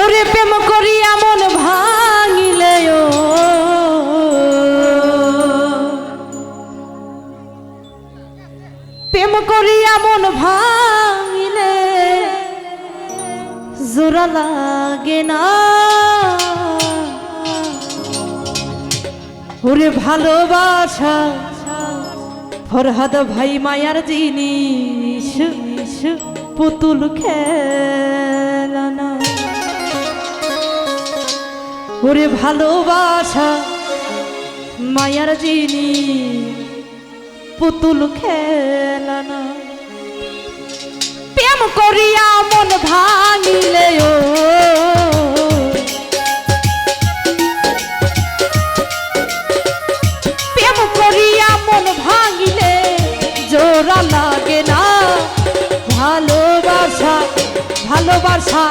ওরে প্রেম করি এমন ভাঙিলে প্রেম করি এমন ভাঙিলে জোড়া লাগে না। ওরে ভালোবাসা, ফরহাদ ভাই মায়ার জিনিস, পুতুল খেলানা। ওরে ভালোবাসা, মায়ার জিনিস পুতুল খেলানা। প্রেম করিয়া মন ভাঙিলে ও। প্রেম করিয়া মন ভাঙিলে জোড়া লাগে না। ভালোবাসা ভালোবাসা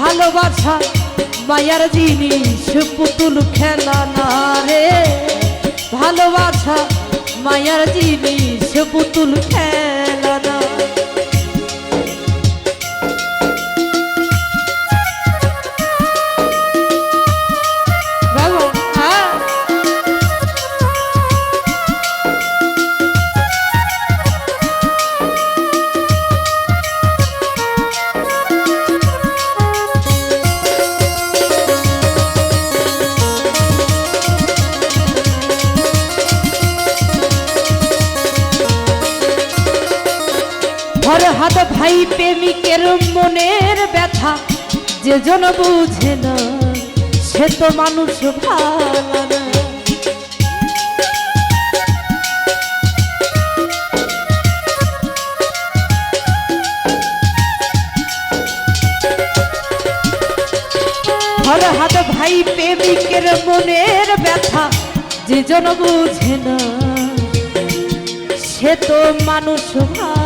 ভালোবাসা। মায়ার জিনিস পুতুল খেলা না রে। ভালোবাসা মায়ার জিনিস ভাই প্রেমিকের মনের ব্যথা, যে জন বুঝে না, সে তো মানুষ ভালো হাত ভাই প্রেমিকের মনের ব্যথা, যে জন বুঝে না, সে তো মানুষ ভালো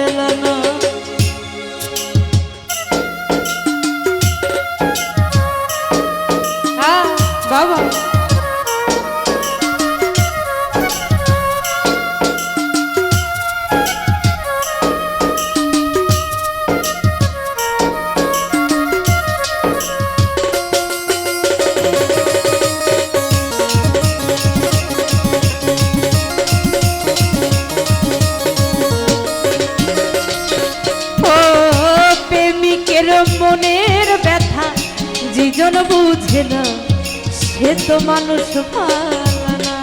বুঝে না, সে তো মানুষ ভালো না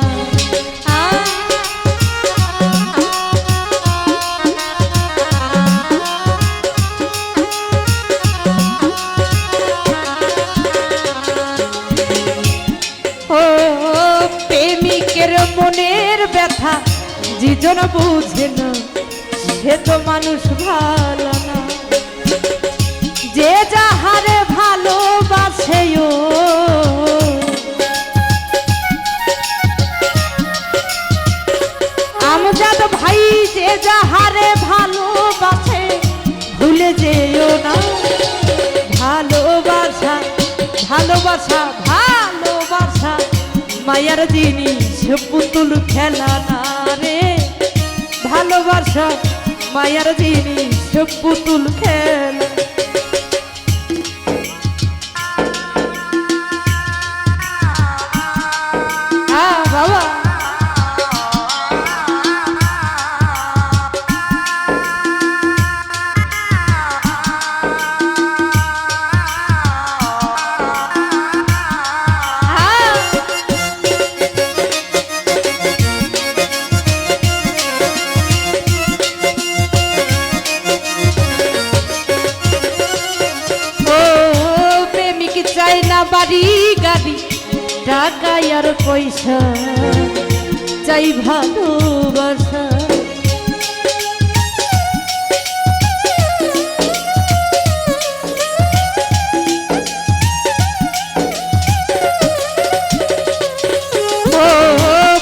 মনের ব্যথা যেজন বুঝে না, সে তো মানুষ ভালো যাহারে ভালোবাসে, ভুলে যেও না। ভালোবাসা ভালোবাসা ভালোবাসা, মায়ার জিনিস পুতুল খেলা না রে। ভালোবাসা, মায়ার জিনিস পুতুল খেলা। বাড়ি গাড়ি টাকা আর পয়সা, চাই ভালোবাসা।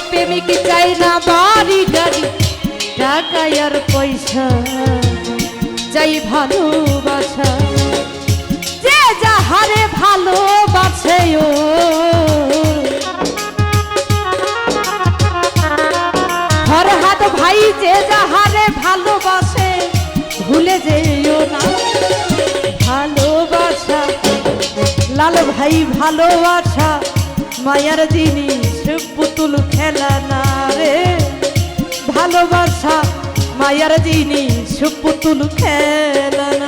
প্রেমিক চাই না বাড়ি গাড়ি টাকা আর পয়সা ভালো ভুলে যেও না। ভালোবাসা, লাল ভাই ভালোবাসা, মায়ার জিনিস পুতুল খেলা না রে। ভালোবাসা, মায়ার জিনিস পুতুল খেলা না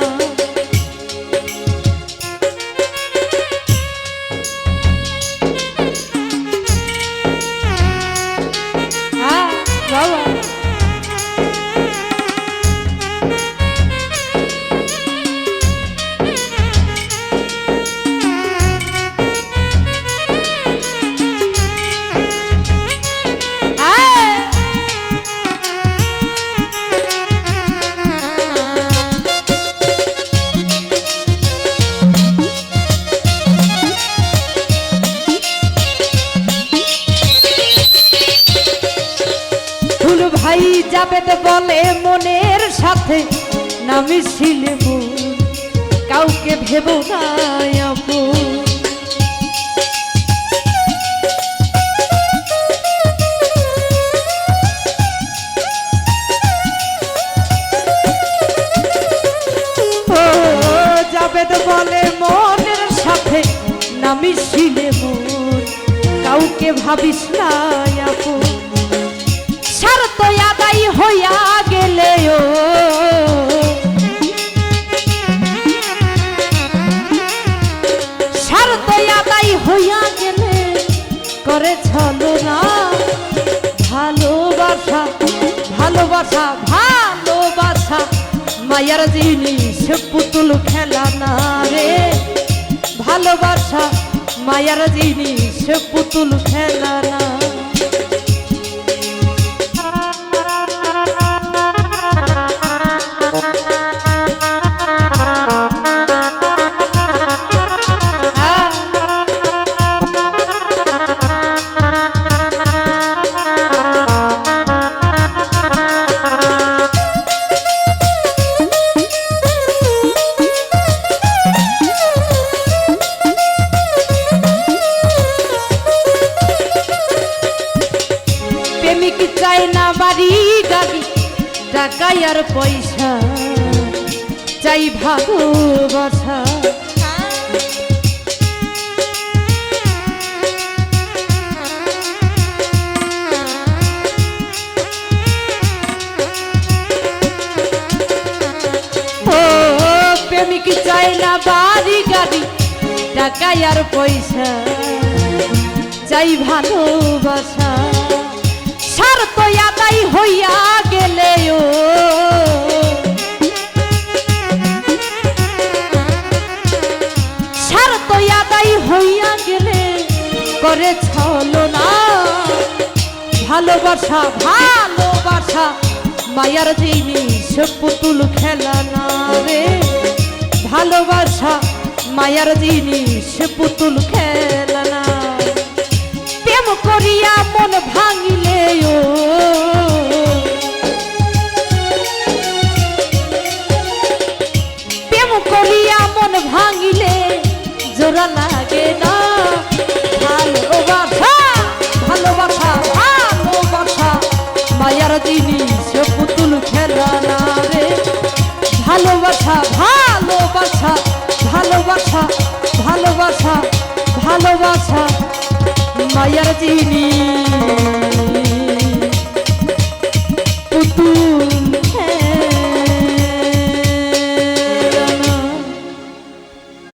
যাবে বলে মনের সাথে নামি ছিল কাউকে ভেব না আপু। বলে মনের সাথে নামি ছিল কাউকে ভাবিস না আপু। শর্ত আদায় হইয়া গেলে ও শর্ত আদায় হইয়া গেলে করে ছলো না। ভালোবাসা ভালোবাসা ভালোবাসা, মায়ার জিনিস পুতুল খেলা না রে। ভালোবাসা, মায়ার জিনিস পুতুল খেলা না। টাকাই আর পয়সা চাই ভালোবাসা। প্রেমিক আর পয়সা চাই ভালোবাসা। শর্ত আদায় হইয়া গেলে করে ছলো না ভালোবাসা ভালোবাসা, মায়ার জিনিস পুতুল খেলা না রে। ভালোবাসা, মায়ার জিনিস পুতুল খেলা না। প্রেম করিয়া মন ভাঙিলে ও। প্রেম করিয়া মন ভাঙিলে জোড়া ভালোবাসা ভালোবাসা ভালোবাসা ভালোবাসা ভালোবাসা মায়ার জিনিস।